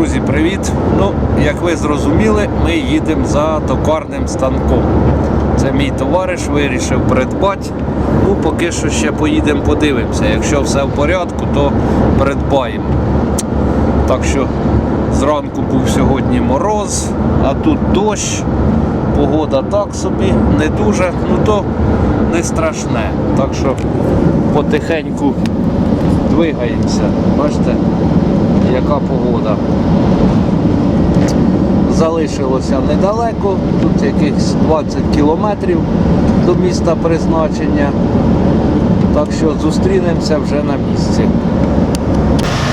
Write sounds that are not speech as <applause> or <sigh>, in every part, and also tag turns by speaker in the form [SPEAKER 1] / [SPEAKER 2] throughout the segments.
[SPEAKER 1] Друзі, привіт! Ну, як ви зрозуміли, ми їдемо за токарним станком. Це мій товариш вирішив придбати. Ну, поки що ще поїдемо, подивимося. Якщо все в порядку, то придбаємо. Так що зранку був сьогодні мороз, а тут дощ. Погода так собі, не дуже, ну то не страшне. Так що потихеньку двигаємося. Бачите, яка погода. Залишилося недалеко, тут якихось 20 кілометрів до міста призначення. Так що зустрінемося вже на місці.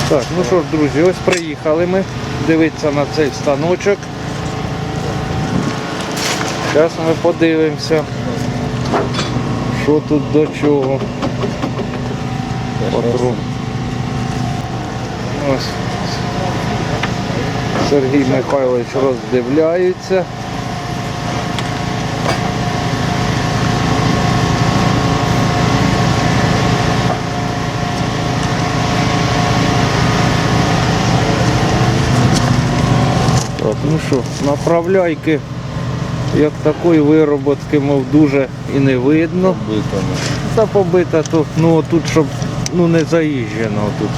[SPEAKER 1] Так, ну що ж, друзі, ось приїхали ми дивитися на цей станочок. Зараз ми подивимося, що тут до чого. Патрон. Ось. Сергій Михайлович роздивляється. Так, ну що, направляйки як такої вироботки, мов дуже і не видно. Та побита то, ну тут, щоб ну не заїжджено тут.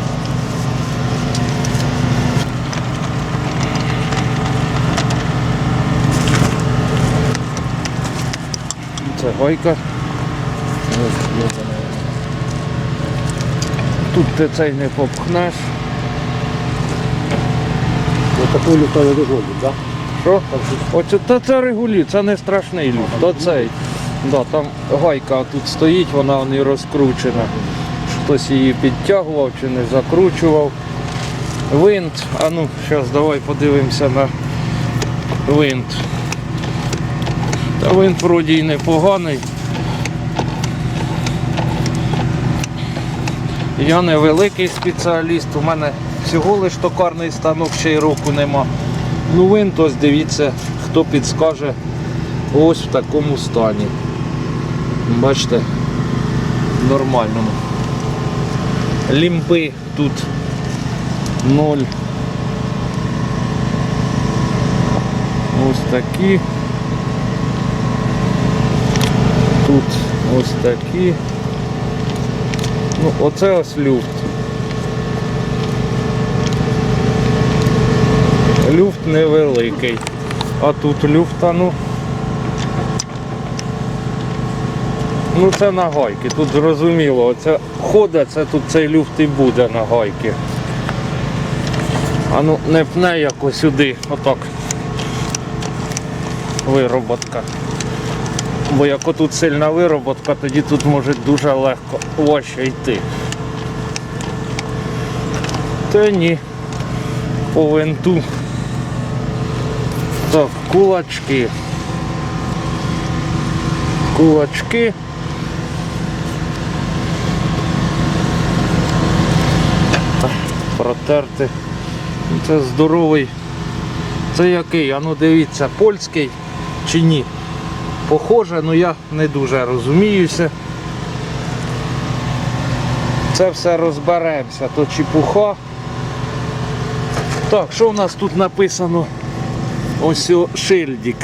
[SPEAKER 1] Це гайка. Тут ти цей не попхнеш.
[SPEAKER 2] Такой люфта не доходить, да?
[SPEAKER 1] Що? Оце та це регулі, це не страшний люфт. То цей. Да, там гайка тут стоїть, вона не розкручена. Хтось її підтягував чи не закручував. Винт. А ну, зараз давай подивимося на винт. Та винт вроді і непоганий. Я не великий спеціаліст, у мене всього лиш токарний станок ще й року нема. Ну винт ось дивіться, хто підскаже ось в такому стані. Бачите, в нормальному. Лімпи тут ноль. Ось такі. Тут ось такі. Ну, оце ось люфт. Люфт невеликий. А тут люфта, ну. Ну це на гайки, тут зрозуміло, оце хода, це тут цей люфт і буде на гайки. А ну не пне якось сюди, отак. Вироботка. Бо як отут сильна вироботка, тоді тут може дуже легко важче йти. Та ні. По винту. Так, кулачки. Кулачки. Протерти. Це здоровий. Це який? А ну дивіться, польський чи ні? Похоже, але я не дуже розуміюся. Це все розберемося, то чепуха. Так, що в нас тут написано? Ось о, шильдик.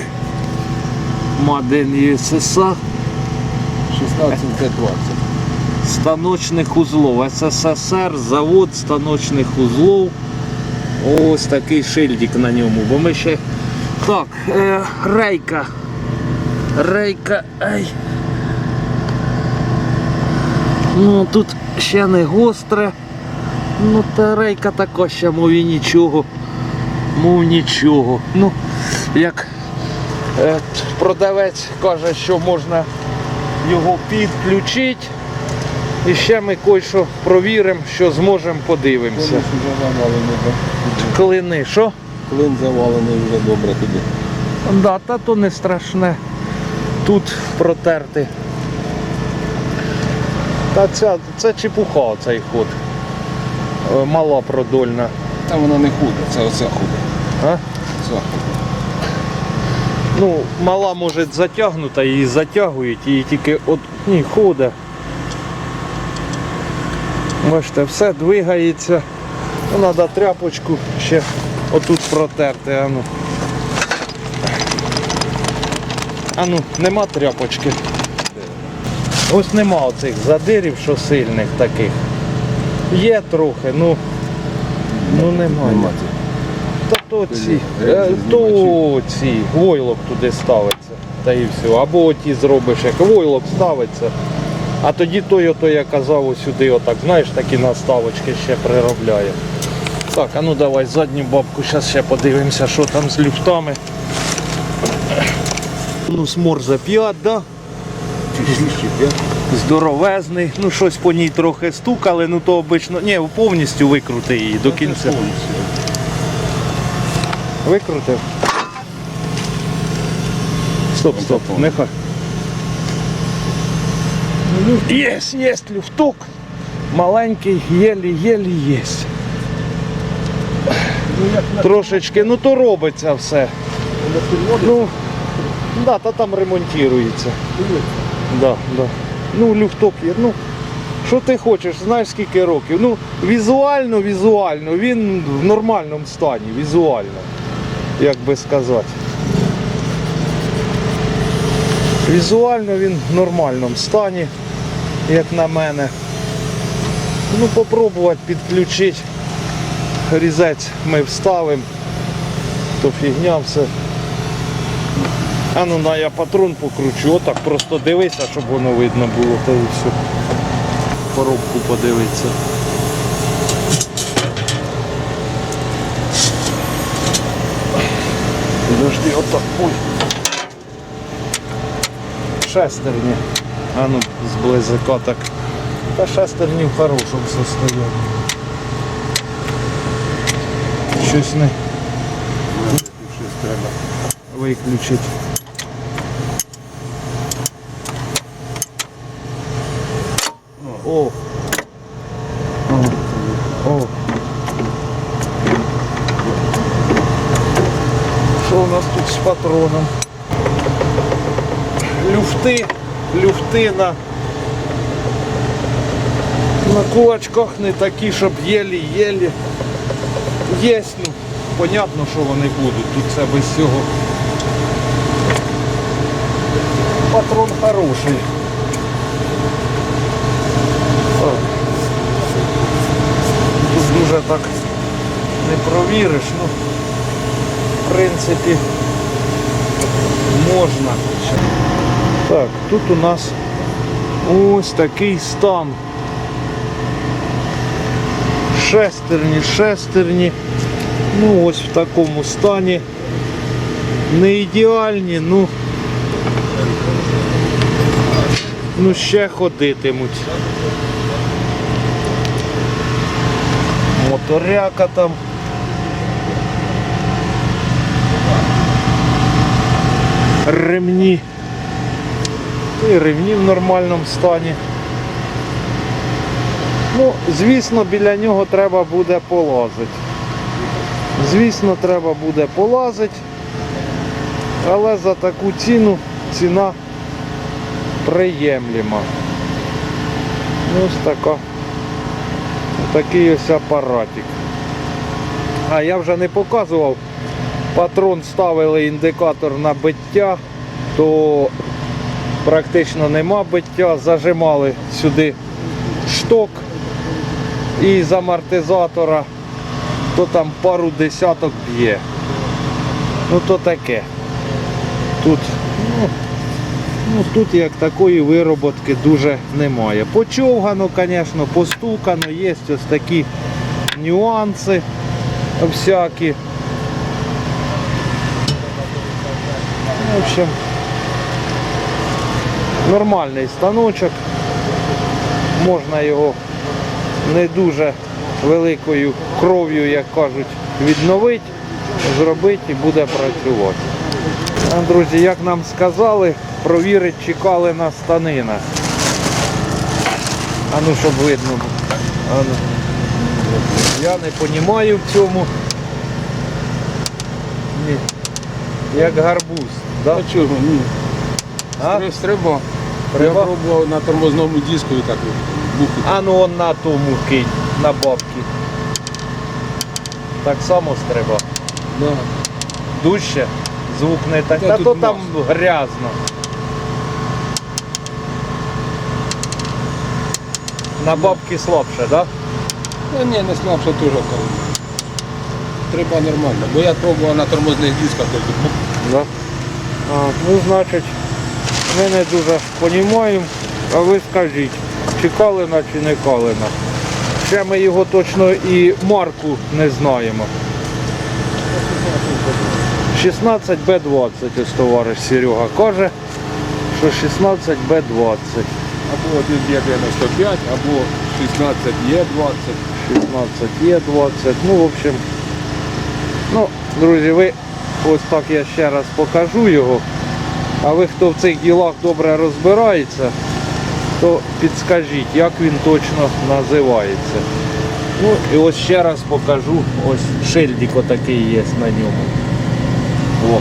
[SPEAKER 1] Маден ЮССР.
[SPEAKER 2] 16 Т20.
[SPEAKER 1] станочних узлов. СССР, завод станочних узлов. Ось такий шильдик на ньому. Бо ми ще. Так, е, рейка. Рейка. Ай. Ну тут ще не гостре. Ну та рейка така ще мов і нічого. Мов нічого. Ну, як е, продавець каже, що можна його підключити. І ще ми кое-що провіримо, що зможемо подивимося.
[SPEAKER 2] Клин вже завалений, да?
[SPEAKER 1] Клини, що?
[SPEAKER 2] Клин завалений вже добре тоді.
[SPEAKER 1] Да, та то не страшне. Тут протерти. Та ця, це чепуха цей ход. Е, Мала продольна.
[SPEAKER 2] Там вона не худа, це оця худа.
[SPEAKER 1] А?
[SPEAKER 2] Худа.
[SPEAKER 1] Ну, мала може затягнута, її затягують, її тільки от ні, хода. Бачите, все двигається. Ну, треба тряпочку ще Отут протерти, ану. Ану, нема тряпочки. Ось нема оцих задирів, що сильних таких. Є трохи, ну, ну немає.
[SPEAKER 2] Нема
[SPEAKER 1] Та то ці, е, то ці, войлок туди ставиться. Та і все. Або оті зробиш, як войлок ставиться. А тоді той, ото я казав, ось сюди отак, знаєш, такі наставочки ще приробляє. Так, а ну давай задню бабку, зараз ще подивимося, що там з люфтами. Ну, смор за 5, да? Здоровезний. Ну щось по ній трохи стукали, ну то обично. Ні, повністю викрути її до кінця. Викрутив. Стоп, стоп, нехай. Єсть, єсть, люфток. Маленький, єлі-єлі єсть. Трошечки, ну то робиться все. Ну, да, та там ремонтується. Да, да. Ну, люфток є. Ну, що ти хочеш, знаєш скільки років? Ну, візуально, візуально, він в нормальному стані, візуально, як би сказати. Візуально він в нормальному стані, як на мене. Ну, попробувати підключити. Різець ми вставимо, то фігня все. А ну на я патрон покручу, отак просто дивися, щоб воно видно було, та і все. Коробку подивитися. Подожди, отак. Ой. Шестерні. А ну, зблизика так. Та шестерні в хорошому состоянні. Щось не виключить. О. О. О. Що у нас патроном? Люфти, люфти на, на кулачках не такі, щоб єлі-єлі. Єсть, ну, понятно, що вони будуть. Тут це без цього. Патрон хороший. Тут дуже так не провіриш, ну в принципі можна. Так, тут у нас ось такий стан. Шестерні, шестерні. Ну ось в такому стані. Не ідеальні, ну ну ще ходитимуть. Моторяка там. Ремні. І ремні в нормальному стані. Ну, звісно, біля нього треба буде полазити. Звісно, треба буде полазити. Але за таку ціну ціна приємлема. Ось така. Такий ось апаратик. А я вже не показував. Патрон ставили індикатор на биття, то практично нема биття. Зажимали сюди шток і з амортизатора, то там пару десяток б'є. Ну то таке. Тут, ну, ну, тут як такої вироботки дуже немає. Почовгано, звісно, постукано, є ось такі нюанси всякі. В общем, нормальний станочок. Можна його не дуже великою кров'ю, як кажуть, відновити, зробити і буде працювати. Друзі, як нам сказали, провірити чекали на станинах. А ну, щоб видно. ну. Я не розумію в цьому. Як гарбуз. Да?
[SPEAKER 2] А чого? Ні.
[SPEAKER 1] А?
[SPEAKER 2] Стриб- Стрибав. Я
[SPEAKER 1] Треба?
[SPEAKER 2] пробував на тормозному диску і так буху.
[SPEAKER 1] А ну он на тому кинь, на бабки. Так само стрибав.
[SPEAKER 2] Да.
[SPEAKER 1] Дужче. Звук не так.
[SPEAKER 2] Та
[SPEAKER 1] Та,
[SPEAKER 2] тут
[SPEAKER 1] то там грязно. На бабки слабше? Да?
[SPEAKER 2] Ну ні, не слабше теж коли. Треба нормально. Бо я пробував на тормозних дисках бук.
[SPEAKER 1] Да. Ну, значить, ми не дуже розуміємо, а ви скажіть, чи калина, чи не калина. Ще ми його точно і марку не знаємо. 16Б20, ось товариш Серега каже, що 16Б20.
[SPEAKER 2] Або 1Е95, або 16Е20.
[SPEAKER 1] 16 є 20. Ну, в общем, ну, друзі, ви ось так я ще раз покажу його. А ви, хто в цих ділах добре розбирається, то підскажіть, як він точно називається. Ну і ось ще раз покажу, ось шильдик отакий є на ньому. О.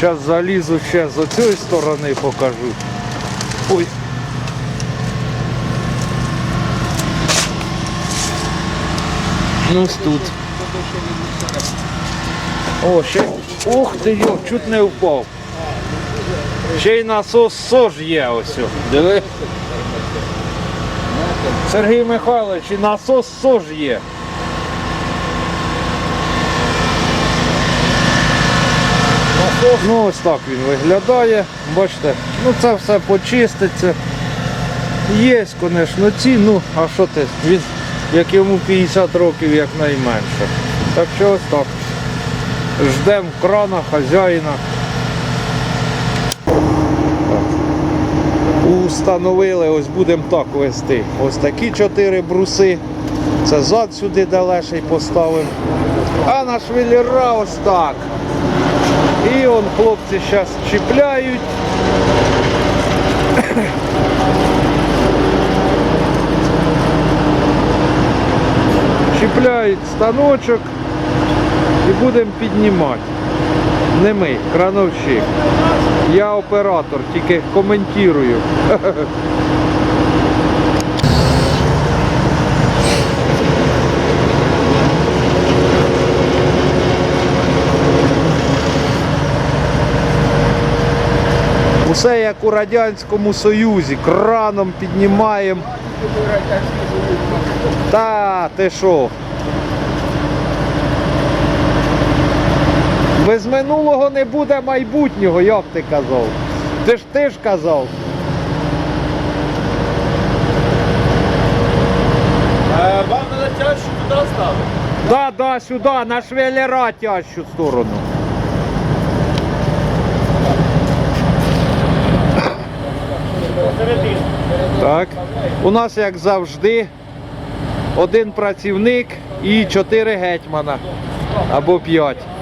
[SPEAKER 1] Зараз залізу ще з цієї сторони покажу. Ой. Ну тут. О, ще. Ух ти йо, чуть не впав. Ще й насос СОЖ є ось. Диви. Сергій Михайлович, і насос СОЖ є. Ну ось так він виглядає. Бачите, ну це все почиститься. Є, звісно, ці, ну, а що ти? Він, як йому 50 років, як найменше. Так що ось так. Ждемо крана, хазяїна. Установили, ось будемо так вести. Ось такі чотири бруси. Це зад сюди далеший поставимо. А на швеллера ось так. І он хлопці зараз чіпляють. чіпляють станочок і будемо піднімати. Не ми, крановщик. Я оператор, тільки коментую. <laughs> Усе як у Радянському Союзі, краном піднімаємо. Та, ти що? Без минулого не буде майбутнього, як ти казав. Ти ж ти ж казав.
[SPEAKER 3] Вам надо тяжче туда ставити?
[SPEAKER 1] Да, да, сюди, на швеллера тящу сторону. Так. У нас, як завжди, один працівник і чотири гетьмана. Або п'ять.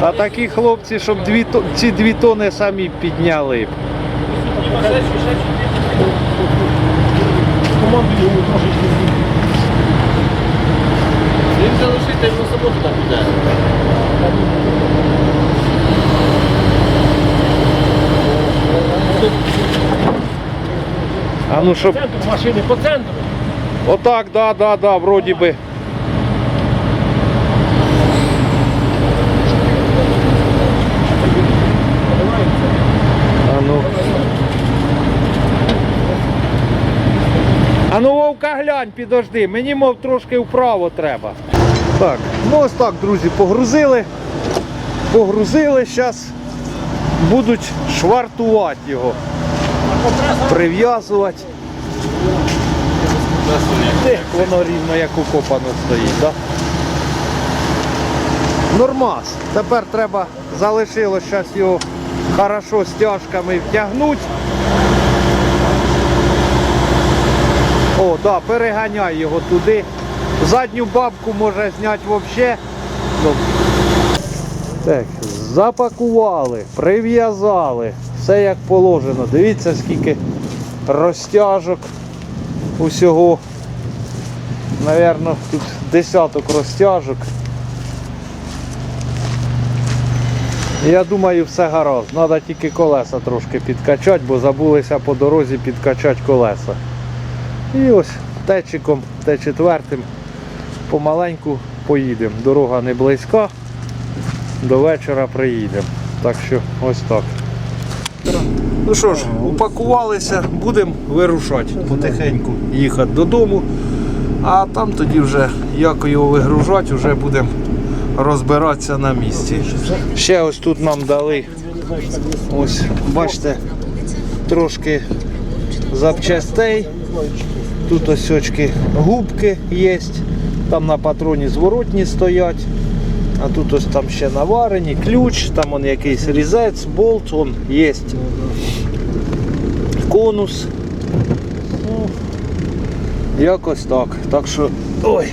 [SPEAKER 1] А такі хлопці, щоб дві, ці дві тони самі підняли. Б.
[SPEAKER 3] Командуй йому трошечки. Він залишити на суботу так піде.
[SPEAKER 1] А ну щоб.
[SPEAKER 3] Центр машини по центру.
[SPEAKER 1] Отак, да, да, да, вроді би. А ну. А ну вовка глянь, підожди, мені мов трошки вправо треба. Так, ну ось так, друзі, погрузили. Погрузили, зараз будуть швартувати його. Прив'язувати. Воно рівно як укопано стоїть, так? Нормас. Тепер треба залишилось зараз його хорошо стяжками втягнути. О, да, переганяй його туди. Задню бабку може зняти взагалі. Так, запакували, прив'язали. Все як положено. Дивіться, скільки розтяжок усього. Навірно, тут десяток розтяжок. Я думаю, все гаразд. Треба тільки колеса трошки підкачати, бо забулися по дорозі підкачати колеса. І ось течиком, Т4 помаленьку поїдемо. Дорога не близька, до вечора приїдемо. Так що ось так. Ну що ж, упакувалися, будемо вирушати потихеньку їхати додому. А там тоді вже як його вигружати, вже будемо розбиратися на місці. Ще ось тут нам дали, ось бачите, трошки запчастей. Тут ось очки губки є, там на патроні зворотні стоять. А тут ось там ще наварені, ключ, там он якийсь різець, болт, он є. Конус. Ну, якось так. Так що. Ой.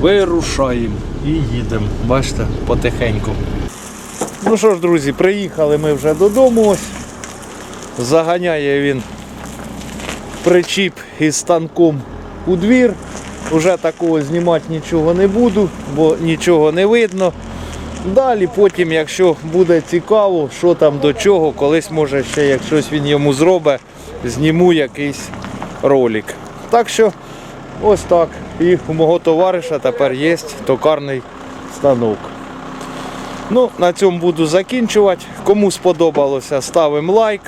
[SPEAKER 1] Вирушаємо і їдемо. Бачите, потихеньку. Ну що ж, друзі, приїхали ми вже додому. Ось. Заганяє він причіп із станком у двір. Уже такого знімати нічого не буду, бо нічого не видно. Далі потім, якщо буде цікаво, що там до чого, колись може ще, як щось він йому зробить, зніму якийсь ролик. Так що ось так. І у мого товариша тепер є токарний станок. Ну, на цьому буду закінчувати. Кому сподобалося, ставимо лайк.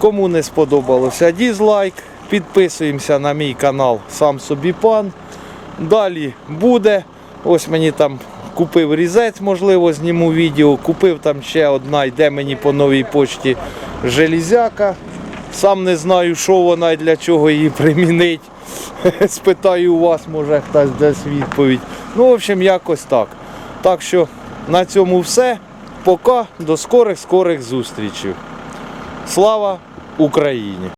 [SPEAKER 1] Кому не сподобалося, дізлайк. Підписуємося на мій канал Сам собі пан. Далі буде. Ось мені там купив різець, можливо, зніму відео. Купив там ще одна, йде мені по новій почті железяка. Сам не знаю, що вона і для чого її примінить. <laughs> Спитаю у вас, може хтось дасть відповідь. Ну, в общем, якось так. Так що на цьому все. Пока, до скорих скорих зустрічей. Слава Україні!